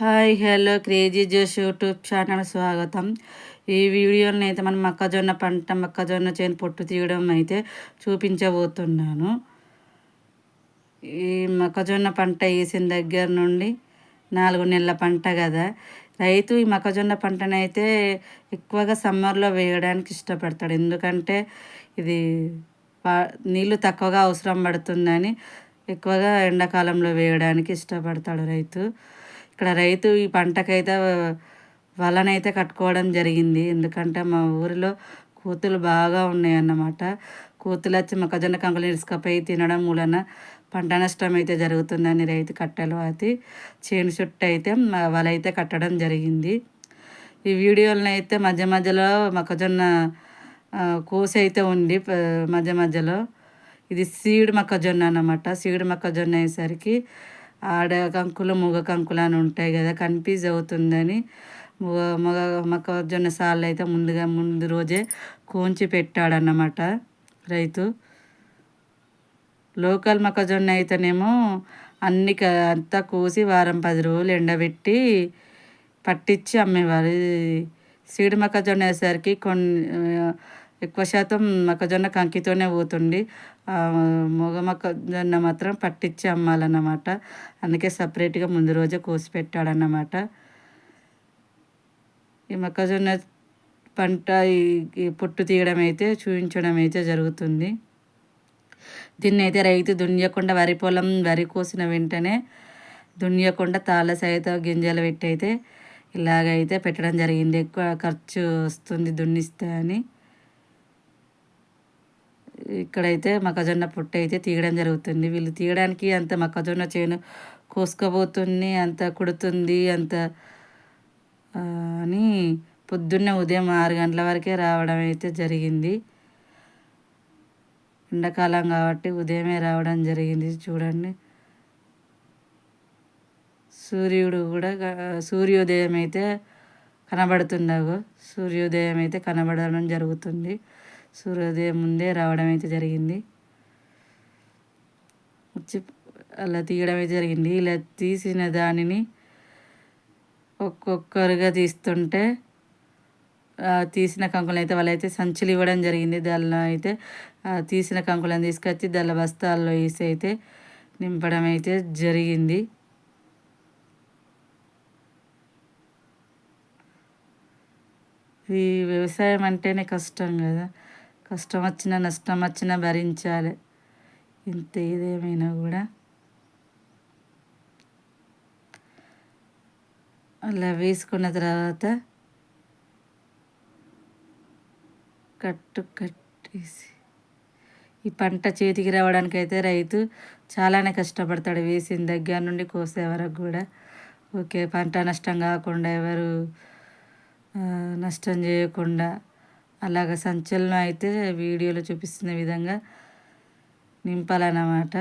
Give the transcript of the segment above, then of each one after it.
Hi hello crazy Josh YouTube channel స్వాగతం. ఈ వీడియోని అయితే మనం మొక్కజొన్న పంట మొక్కజొన్న చేను పొట్టు తీయడం అయితే చూపించబోతున్నాను. ఈ మొక్కజొన్న పంట వేసిన దగ్గర నుండి నాలుగు నెలల పంట కదా. రైతు ఈ మొక్కజొన్న పంటనైతే ఎక్కువగా సమ్మర్లో వేయడానికి ఇష్టపడతాడు. ఎందుకంటే ఇది నీళ్ళు తక్కువగా అవసరం పడుతుందని ఎక్కువగా ఎండాకాలంలో వేయడానికి ఇష్టపడతాడు రైతు. ఇక్కడ రైతు ఈ పంటకైతే వలనైతే కట్టుకోవడం జరిగింది. ఎందుకంటే మా ఊరిలో కోతులు బాగా ఉన్నాయన్నమాట. కూతులు కోతులు వచ్చి మొక్కజొన్న కంకులు ఇసుకపోయి తినడం మూలన పంట నష్టం అయితే జరుగుతుందని రైతు కట్టెలు అది చేను చుట్టూ అయితే వల అయితే కట్టడం జరిగింది. ఈ వీడియోలను అయితే మధ్య మధ్యలో మొక్కజొన్న కోసి అయితే ఉంది మధ్య మధ్యలో. ఇది సీడ్ మొక్కజొన్న అన్నమాట. సీడ్ మొక్కజొన్న అయ్యేసరికి ఆడ కంకులు మగ కంకులు అని ఉంటాయి కదా కన్ఫ్యూజ్ అవుతుందని మగ మొక్కజొన్న సార్లు అయితే ముందుగా ముందు రోజే కోంచి పెట్టాడన్నమాట రైతు. లోకల్ మొక్కజొన్న అయితేనేమో అన్ని అంతా కోసి వారం పది రోజులు ఎండబెట్టి పట్టించి అమ్మేవారు. సీడ్ మొక్కజొన్న వేసరికి కొన్ని ఎక్కువ శాతం మొక్కజొన్న కంకితోనే పోతుండి. మొగ మొక్కజొన్న మాత్రం పట్టించి అమ్మాలన్నమాట. అందుకే సపరేట్గా ముందు రోజే కోసి పెట్టాడన్నమాట. ఈ మొక్కజొన్న పంట ఈ పొట్టు తీయడం అయితే చూపించడం అయితే జరుగుతుంది. దీన్ని అయితే రైతు దున్యకుండా వరి పొలం వరి కోసిన వెంటనే దున్యకుండా తాళ్ళ సహిత గింజలు పెట్టి అయితే ఇలాగైతే పెట్టడం జరిగింది. ఎక్కువ ఖర్చు వస్తుంది దున్నిస్తే అని. ఇక్కడైతే మొక్కజొన్న పుట్ట అయితే తీయడం జరుగుతుంది. వీళ్ళు తీయడానికి అంత మొక్కజొన్న చేను కోసుకోబోతుంది అంత కుడుతుంది అంత అని పొద్దున్నే ఉదయం ఆరు గంటల వరకే రావడం అయితే జరిగింది. ఎండాకాలం కాబట్టి ఉదయమే రావడం జరిగింది. చూడండి. సూర్యుడు కూడా సూర్యోదయం అయితే కనబడుతుండవు సూర్యోదయం అయితే కనబడడం జరుగుతుంది. సూర్యోదయం ముందే రావడం అయితే జరిగింది. వచ్చి అలా తీయడం అయితే జరిగింది. ఇలా తీసిన దానిని ఒక్కొక్కరుగా తీస్తుంటే తీసిన కంకులను అయితే వాళ్ళైతే సంచులు ఇవ్వడం జరిగింది. దానిలో అయితే తీసిన కంకులను తీసుకొచ్చి దాని బస్తాల్లో వేసి అయితే నింపడం అయితే జరిగింది. ఈ వ్యవసాయం అంటేనే కష్టం కదా. కష్టం వచ్చినా నష్టం వచ్చినా భరించాలి. ఇంత ఏదేమైనా కూడా. అలా వేసుకున్న తర్వాత కట్టు కట్టేసి ఈ పంట చేతికి రావడానికి అయితే రైతు చాలానే కష్టపడతాడు వేసిన దగ్గర నుండి కోసే వరకు కూడా. ఓకే పంట నష్టం కాకుండా ఎవరు నష్టం చేయకుండా అలాగ సంచలనం అయితే వీడియోలో చూపిస్తున్న విధంగా నింపాలన్నమాట.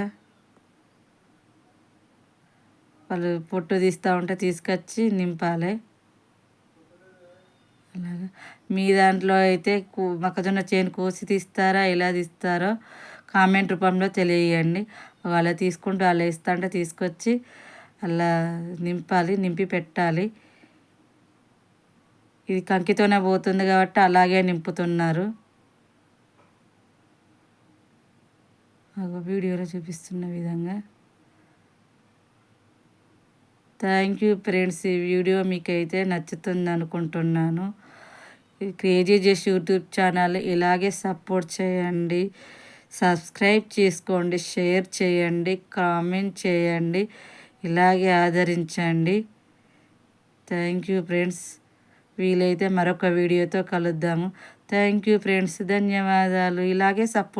వాళ్ళు పొట్టు తీస్తూ ఉంటే తీసుకొచ్చి నింపాలి. అలాగా. మీ దాంట్లో అయితే మొక్కజొన్న చేను కోసి తీస్తారా ఎలా తీస్తారో కామెంట్ రూపంలో తెలియజేయండి. అలా తీసుకుంటూ అలా ఇస్తా అంటే తీసుకొచ్చి అలా నింపాలి నింపి పెట్టాలి. ఇది కంకితోనే పోతుంది కాబట్టి అలాగే నింపుతున్నారు. వీడియోలో చూపిస్తున్న విధంగా. థ్యాంక్ యూ ఫ్రెండ్స్ ఈ వీడియో మీకైతే నచ్చుతుంది అనుకుంటున్నాను. క్రేజీ జెస్ యూట్యూబ్ ఛానల్ ఇలాగే సపోర్ట్ చేయండి. సబ్స్క్రైబ్ చేసుకోండి షేర్ చేయండి కామెంట్ చేయండి ఇలాగే ఆదరించండి. థ్యాంక్ యూ ఫ్రెండ్స్ వీలైతే మరొక వీడియోతో కలుద్దాము. థ్యాంక్ యూ ఫ్రెండ్స్ ధన్యవాదాలు. ఇలాగే సపోర్ట్